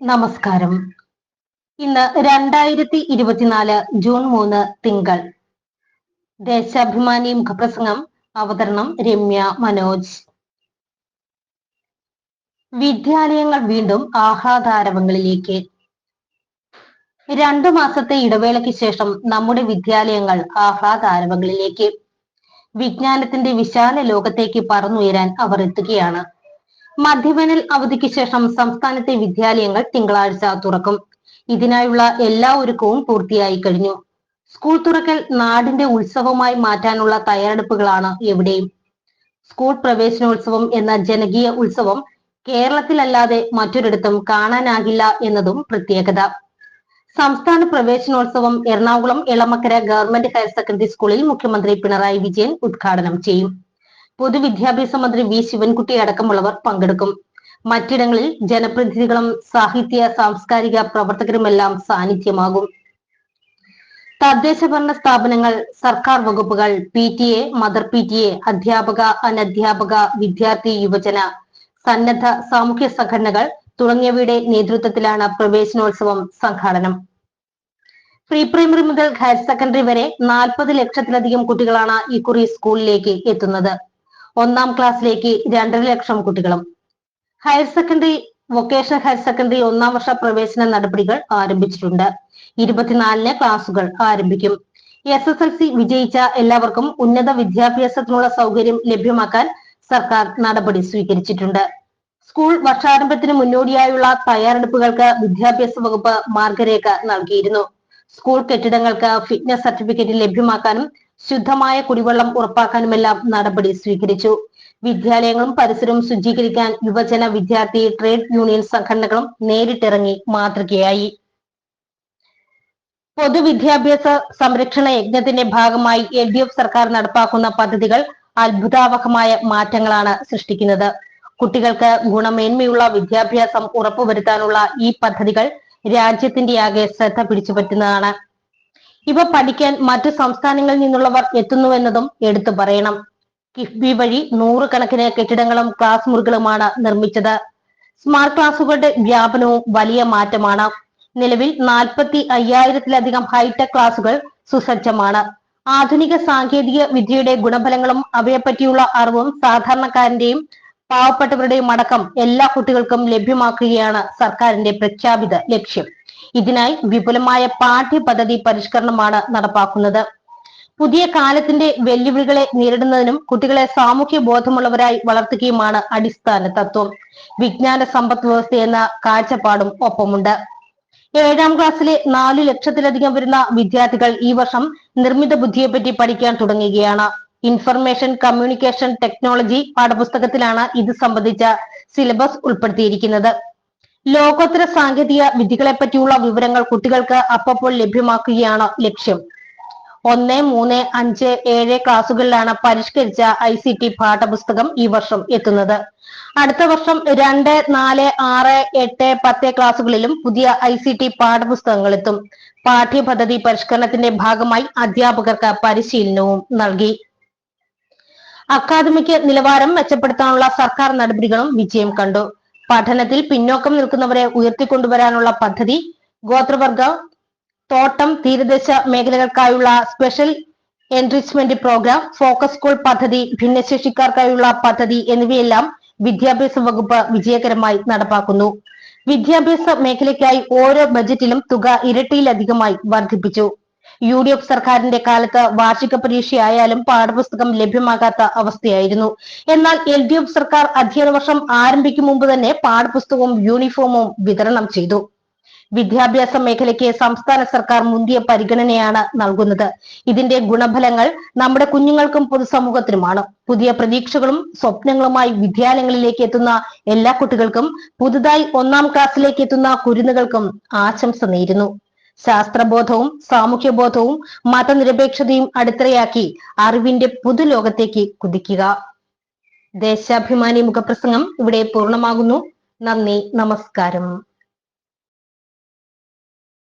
നമസ്കാരം. ഇന്ന് രണ്ടായിരത്തി ഇരുപത്തിനാല് ജൂൺ മൂന്ന് തിങ്കൾ. ദേശാഭിമാനി മുഖപ്രസംഗം അവതരണം രമ്യ മനോജ്. വിദ്യാലയങ്ങൾ വീണ്ടും ആഹ്ലാദാരവങ്ങളിലേക്ക്. രണ്ടു മാസത്തെ ഇടവേളയ്ക്ക് ശേഷം നമ്മുടെ വിദ്യാലയങ്ങൾ ആഹ്ലാദാരവങ്ങളിലേക്ക്. വിജ്ഞാനത്തിന്റെ വിശാല ലോകത്തേക്ക് പറന്നുയരാൻ അവർ എത്തുകയാണ്. മധ്യവേനൽ അവധിക്ക് ശേഷം സംസ്ഥാനത്തെ വിദ്യാലയങ്ങൾ തിങ്കളാഴ്ച തുറക്കും. ഇതിനായുള്ള എല്ലാ ഒരുക്കവും പൂർത്തിയായി കഴിഞ്ഞു. സ്കൂൾ തുറക്കൽ നാടിന്റെ ഉത്സവമായി മാറ്റാനുള്ള തയ്യാറെടുപ്പുകളാണ് എവിടെയും. സ്കൂൾ പ്രവേശനോത്സവം എന്ന ജനകീയ ഉത്സവം കേരളത്തിലല്ലാതെ മറ്റൊരിടത്തും കാണാനാകില്ല എന്നതും പ്രത്യേകത. സംസ്ഥാന പ്രവേശനോത്സവം Ernakulam Elamakkara government higher secondary സ്കൂളിൽ മുഖ്യമന്ത്രി പിണറായി വിജയൻ ഉദ്ഘാടനം ചെയ്യും. പൊതുവിദ്യാഭ്യാസ മന്ത്രി വി ശിവൻകുട്ടി അടക്കമുള്ളവർ പങ്കെടുക്കും. മറ്റിടങ്ങളിൽ ജനപ്രതിനിധികളും സാഹിത്യ സാംസ്കാരിക പ്രവർത്തകരുമെല്ലാം സാന്നിധ്യമാകും. തദ്ദേശ ഭരണ സ്ഥാപനങ്ങൾ സർക്കാർ വകുപ്പുകൾ P T A mother P T A അധ്യാപക അനധ്യാപക വിദ്യാർത്ഥി യുവജന സന്നദ്ധ സാമൂഹ്യ സംഘടനകൾ തുടങ്ങിയവയുടെ നേതൃത്വത്തിലാണ് പ്രവേശനോത്സവം സംഘാടനം. പ്രീ പ്രൈമറി മുതൽ ഹയർ സെക്കൻഡറി വരെ നാൽപ്പത് ലക്ഷത്തിലധികം കുട്ടികളാണ് ഇക്കുറി സ്കൂളിലേക്ക് എത്തുന്നത്. ഒന്നാം ക്ലാസ്സിലേക്ക് രണ്ടര ലക്ഷം കുട്ടികളും. Higher secondary vocational higher secondary ഒന്നാം വർഷ പ്രവേശന നടപടികൾ ആരംഭിച്ചിട്ടുണ്ട്. ഇരുപത്തിനാലിന് ക്ലാസുകൾ ആരംഭിക്കും. എസ് എസ് എൽ സി വിജയിച്ച എല്ലാവർക്കും ഉന്നത വിദ്യാഭ്യാസത്തിനുള്ള സൗകര്യം ലഭ്യമാക്കാൻ സർക്കാർ നടപടി സ്വീകരിച്ചിട്ടുണ്ട്. സ്കൂൾ വർഷാരംഭത്തിന് മുന്നോടിയായുള്ള തയ്യാറെടുപ്പുകൾക്ക് വിദ്യാഭ്യാസ വകുപ്പ് മാർഗരേഖ നൽകിയിരുന്നു. സ്കൂൾ കെട്ടിടങ്ങൾക്ക് ഫിറ്റ്നസ് സർട്ടിഫിക്കറ്റ് ലഭ്യമാക്കാനും ശുദ്ധമായ കുടിവെള്ളം ഉറപ്പാക്കാനുമെല്ലാം നടപടി സ്വീകരിച്ചു. വിദ്യാലയങ്ങളും പരിസരവും ശുചീകരിക്കാൻ യുവജന വിദ്യാർത്ഥി ട്രേഡ് യൂണിയൻ സംഘടനകളും നേരിട്ടിറങ്ങി മാതൃകയായി. പൊതുവിദ്യാഭ്യാസ സംരക്ഷണ യജ്ഞത്തിന്റെ ഭാഗമായി എൽ ഡി എഫ് സർക്കാർ നടപ്പാക്കുന്ന പദ്ധതികൾ അത്ഭുതാവഹമായ മാറ്റങ്ങളാണ് സൃഷ്ടിക്കുന്നത്. കുട്ടികൾക്ക് ഗുണമേന്മയുള്ള വിദ്യാഭ്യാസം ഉറപ്പുവരുത്താനുള്ള ഈ പദ്ധതികൾ രാജ്യത്തിന്റെ ആകെ ശ്രദ്ധ പിടിച്ചുപറ്റുന്നതാണ്. ഇവ പഠിക്കാൻ മറ്റു സംസ്ഥാനങ്ങളിൽ നിന്നുള്ളവർ എത്തുന്നുവെന്നതും എടുത്തു പറയണം. കിഫ്ബി വഴി നൂറുകണക്കിന് കെട്ടിടങ്ങളും ക്ലാസ് മുറികളുമാണ് നിർമ്മിച്ചത്. സ്മാർട്ട് ക്ലാസുകളുടെ വ്യാപനവും വലിയ മാറ്റമാണ്. നിലവിൽ നാൽപ്പത്തി അയ്യായിരത്തിലധികം ഹൈടെക് ക്ലാസുകൾ സുസജ്ജമാണ്. ആധുനിക സാങ്കേതിക വിദ്യയുടെ ഗുണഫലങ്ങളും അവയെപ്പറ്റിയുള്ള അറിവും സാധാരണക്കാരന്റെയും പാവപ്പെട്ടവരുടെയും അടക്കം എല്ലാ കുട്ടികൾക്കും ലഭ്യമാക്കുകയാണ് സർക്കാരിന്റെ പ്രഖ്യാപിത ലക്ഷ്യം. ഇതിനായി വിപുലമായ പാഠ്യപദ്ധതി പരിഷ്കരണമാണ് നടപ്പാക്കുന്നത്. പുതിയ കാലത്തിന്റെ വെല്ലുവിളികളെ നേരിടുന്നതിനും കുട്ടികളെ സാമൂഹ്യ ബോധമുള്ളവരായി വളർത്തുകയുമാണ് അടിസ്ഥാന തത്വം. വിജ്ഞാന സമ്പദ് വ്യവസ്ഥ എന്ന കാഴ്ചപ്പാടും ഒപ്പമുണ്ട്. ഏഴാം ക്ലാസ്സിലെ നാലു ലക്ഷത്തിലധികം വരുന്ന വിദ്യാർത്ഥികൾ ഈ വർഷം നിർമ്മിത ബുദ്ധിയെപ്പറ്റി പഠിക്കാൻ തുടങ്ങുകയാണ്. ഇൻഫർമേഷൻ കമ്മ്യൂണിക്കേഷൻ ടെക്നോളജി പാഠപുസ്തകത്തിലാണ് ഇത് സംബന്ധിച്ച സിലബസ് ഉൾപ്പെടുത്തിയിരിക്കുന്നത്. ലോകോത്തര സാങ്കേതിക വിദ്യകളെ പറ്റിയുള്ള വിവരങ്ങൾ കുട്ടികൾക്ക് അപ്പപ്പോൾ ലഭ്യമാക്കുകയാണ് ലക്ഷ്യം. ഒന്ന് മൂന്ന് അഞ്ച് ഏഴ് ക്ലാസുകളിലാണ് പരിഷ്കരിച്ച ഐ സി ടി പാഠപുസ്തകം ഈ വർഷം എത്തുന്നത്. അടുത്ത വർഷം രണ്ട് നാല് ആറ് എട്ട് പത്ത് ക്ലാസുകളിലും പുതിയ ഐ സി ടി പാഠപുസ്തകങ്ങൾ എത്തും. പാഠ്യപദ്ധതി പരിഷ്കരണത്തിന്റെ ഭാഗമായി അധ്യാപകർക്ക് പരിശീലനവും നൽകി. അക്കാദമിക് നിലവാരം മെച്ചപ്പെടുത്താനുള്ള സർക്കാർ നടപടികളും വിജയം കണ്ടു. പഠനത്തിൽ പിന്നോക്കം നിൽക്കുന്നവരെ ഉയർത്തിക്കൊണ്ടുവരാനുള്ള പദ്ധതി ഗോത്രവർഗ തോട്ടം തീരദേശ മേഖലകൾക്കായുള്ള special enrichment programme focus school പദ്ധതി ഭിന്നശേഷിക്കാർക്കായുള്ള പദ്ധതി എന്നിവയെല്ലാം വിദ്യാഭ്യാസ വകുപ്പ് വിജയകരമായി നടപ്പാക്കുന്നു. വിദ്യാഭ്യാസ മേഖലയ്ക്കായി ഓരോ ബജറ്റിലും തുക ഇരട്ടിയിലധികമായി വർദ്ധിപ്പിച്ചു. യു ഡി എഫ് സർക്കാരിന്റെ കാലത്ത് വാർഷിക പരീക്ഷയായാലും പാഠപുസ്തകം ലഭ്യമാകാത്ത അവസ്ഥയായിരുന്നു. എന്നാൽ എൽ ഡി എഫ് സർക്കാർ അധ്യയന വർഷം ആരംഭിക്കും മുമ്പ് തന്നെ പാഠപുസ്തകവും യൂണിഫോമും വിതരണം ചെയ്തു. വിദ്യാഭ്യാസ മേഖലയ്ക്ക് സംസ്ഥാന സർക്കാർ മുന്തിയ പരിഗണനയാണ് നൽകുന്നത്. ഇതിന്റെ ഗുണഫലങ്ങൾ നമ്മുടെ കുഞ്ഞുങ്ങൾക്കും പൊതുസമൂഹത്തിനുമാണ്. പുതിയ പ്രതീക്ഷകളും സ്വപ്നങ്ങളുമായി വിദ്യാലയങ്ങളിലേക്ക് എത്തുന്ന എല്ലാ കുട്ടികൾക്കും പുതുതായി ഒന്നാം ക്ലാസ്സിലേക്ക് എത്തുന്ന കുരുന്നുകൾക്കും ആശംസ നേരുന്നു. ശാസ്ത്രബോധവും സാമൂഹ്യബോധവും മതനിരപേക്ഷതയും അടിത്തറയാക്കി അറിവിന്റെ പുതുലോകത്തേക്ക് കുതിക്കുക. ദേശാഭിമാനി മുഖപ്രസംഗം ഇവിടെ പൂർണമാകുന്നു. നന്ദി നമസ്കാരം.